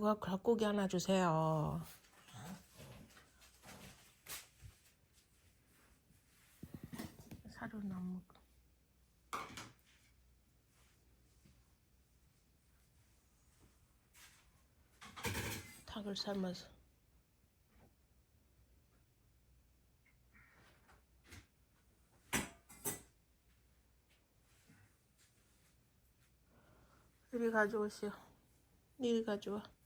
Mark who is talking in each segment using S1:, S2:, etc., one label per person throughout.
S1: 그거 닭고기 하나 주세요. 사료는 안 먹어. 닭을 삶아서. 이리 가져오시오. 이리 가져와.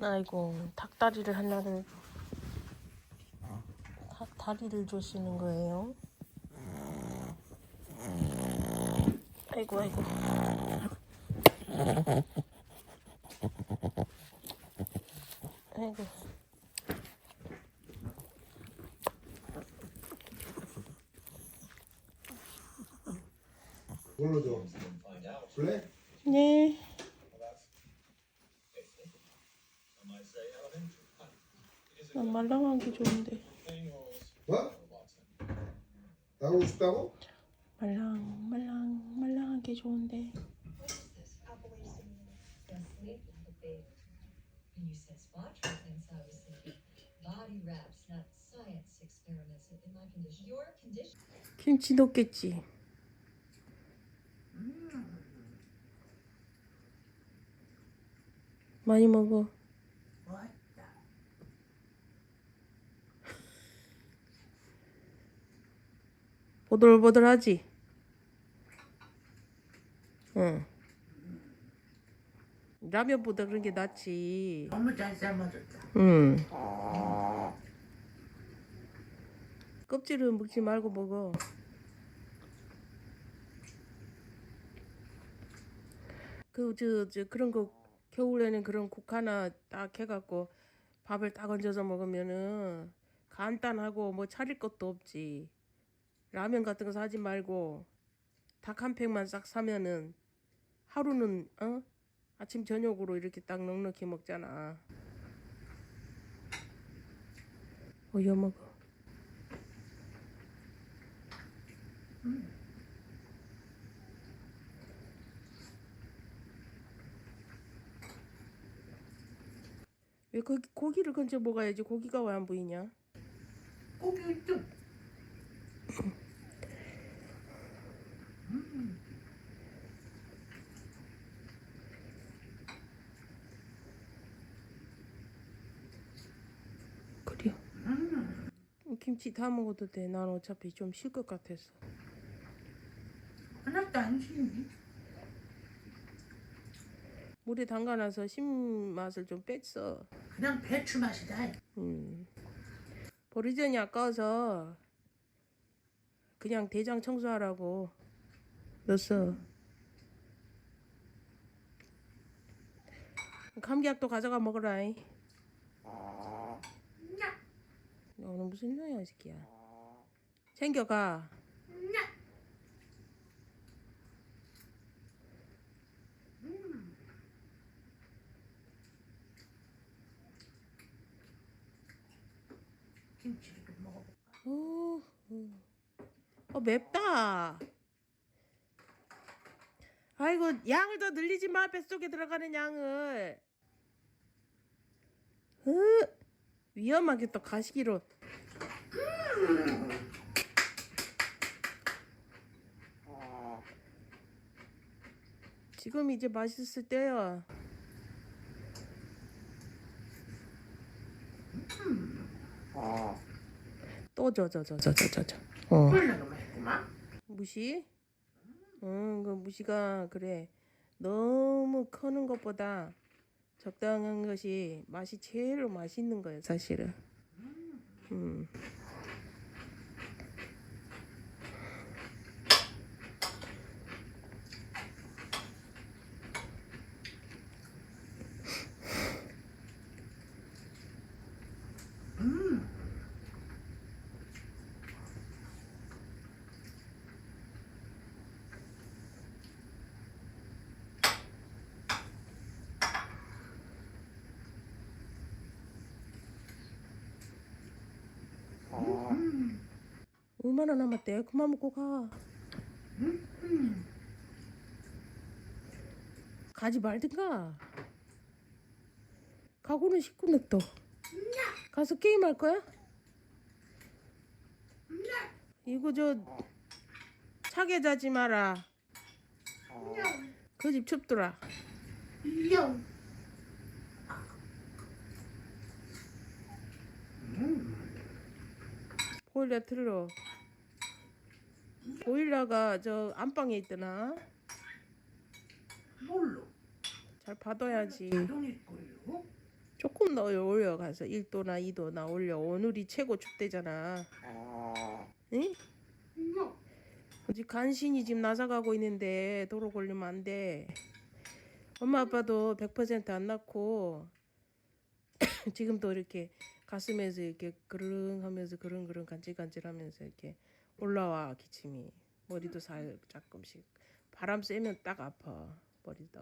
S1: 아이고 닭다리를 하려고 닭 다리를 주시는 거예요. 아이고 아이고. 아이고.
S2: 뭘로 줘? 블랙?
S1: 네. 난 말랑한 게 좋은데.
S2: 뭐? 나오고 싶다고?
S1: 말랑 말랑 말랑한 게 좋은데. 김치 넣겠지. 많이 먹어. 보들보들하지? 응. 라면보다 그런 게 낫지.
S3: 너무 잘 삶아졌다.
S1: 응. 껍질은 먹지 말고 먹어. 그 저 저 그런 거 겨울에는 그런 국 하나 딱 해갖고 밥을 딱 얹어서 먹으면은 간단하고 뭐 차릴 것도 없지. 라면 같은 거 사지 말고 닭 한 팩만 싹 사면은 하루는 어 아침 저녁으로 이렇게 딱 넉넉히 먹잖아. 어여 먹어. 왜그 고기를 건져 먹어야지 고기가 왜 안 보이냐?
S3: 고기 좀
S1: 그래요. 김치 다 먹어도 돼. 난 어차피 좀 쉴 것 같았어.
S3: 하나도 안 쉬니.
S1: 물에 담가놔서 신맛을 좀 뺐어.
S3: 그냥 배추 맛이다.
S1: 음. 버리전이 아까워서 그냥 대장 청소하라고 넣었어. 감기약도 가져가 먹어라. 이. 너는 무슨 녀야 이 새끼야. 챙겨가.
S3: 어,
S1: 어. 어, 맵다. 아이고 양을 더 늘리지 마 뱃속에 들어가는 양을. 으, 위험하게 또 가시기로. 지금 이제 맛있을 때야. 또 저 저 저 저 저저 저. 어. 무시? 응, 그 무시가 그래. 너무 커는 것보다 적당한 것이 맛이 제일 맛있는 거예요, 사실은. 음. 얼마나 남았대? 그만 먹고 가. 가지 말든가. 가고는 싶구네 또. 가서 게임할 거야? 이거 저 차게 자지 마라. 그 집 춥더라.
S3: 영.
S1: 보일러 틀어. 보일러가 저 안방에 있더나.
S3: 뭘로?
S1: 잘 받아야지.
S3: 자동일 걸요?
S1: 조금 더 올려가서 1도나 2도나 올려. 오늘이 최고 춥대잖아. 응?
S3: 영.
S1: 아직 간신히 지금 나사가고 있는데 도로 걸리면 안 돼. 엄마 아빠도 100%안 낳고 지금도 이렇게 가슴에서 이렇게 그릉 하면서 그릉그릉 간질간질 하면서 이렇게 올라와 기침이. 머리도 살짝끔씩. 바람 쐬면 딱 아파 머리도